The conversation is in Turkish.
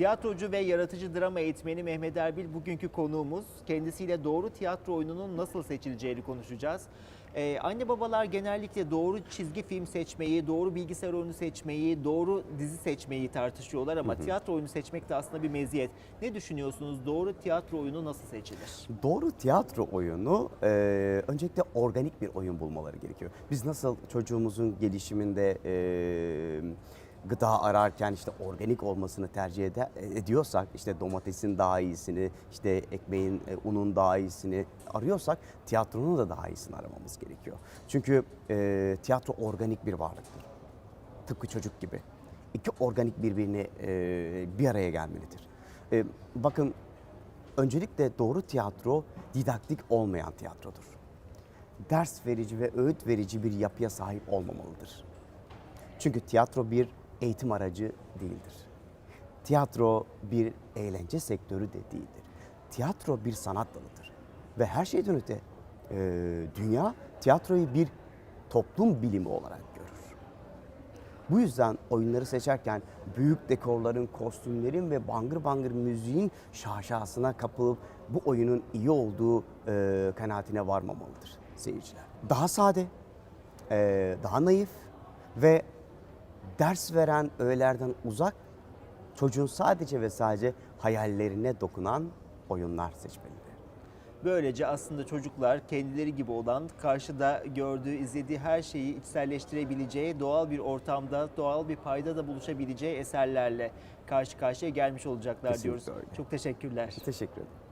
Tiyatrocu ve yaratıcı drama eğitmeni Mehmet Erbil bugünkü konuğumuz. Kendisiyle doğru tiyatro oyununun nasıl seçileceğini konuşacağız. Ee, anne babalar genellikle doğru çizgi film seçmeyi, doğru bilgisayar oyunu seçmeyi, doğru dizi seçmeyi tartışıyorlar ama tiyatro oyunu seçmek de aslında bir meziyet. Ne düşünüyorsunuz? Doğru tiyatro oyunu nasıl seçilir? Doğru tiyatro oyunu e, öncelikle organik bir oyun bulmaları gerekiyor. Biz nasıl çocuğumuzun gelişiminde e, gıda ararken işte organik olmasını tercih ede- ediyorsak işte domatesin daha iyisini işte ekmeğin e, unun daha iyisini arıyorsak tiyatronun da daha iyisini aramamız gerekiyor. Çünkü e, tiyatro organik bir varlıktır. Tıpkı çocuk gibi. İki organik birbirini e, bir araya gelmelidir. E, bakın öncelikle doğru tiyatro didaktik olmayan tiyatrodur. Ders verici ve öğüt verici bir yapıya sahip olmamalıdır. Çünkü tiyatro bir eğitim aracı değildir. Tiyatro bir eğlence sektörü de değildir. Tiyatro bir sanat dalıdır. Ve her şeyden öte e, dünya tiyatroyu bir toplum bilimi olarak görür. Bu yüzden oyunları seçerken büyük dekorların, kostümlerin ve bangır bangır müziğin şaşasına kapılıp bu oyunun iyi olduğu e, kanaatine varmamalıdır seyirciler. Daha sade, e, daha naif ve ders veren öğelerden uzak çocuğun sadece ve sadece hayallerine dokunan oyunlar seçmelidir. Böylece aslında çocuklar kendileri gibi olan, karşıda gördüğü, izlediği her şeyi içselleştirebileceği, doğal bir ortamda, doğal bir payda da buluşabileceği eserlerle karşı karşıya gelmiş olacaklar Kesinlikle diyoruz. öyle. Çok teşekkürler. Teşekkür ederim.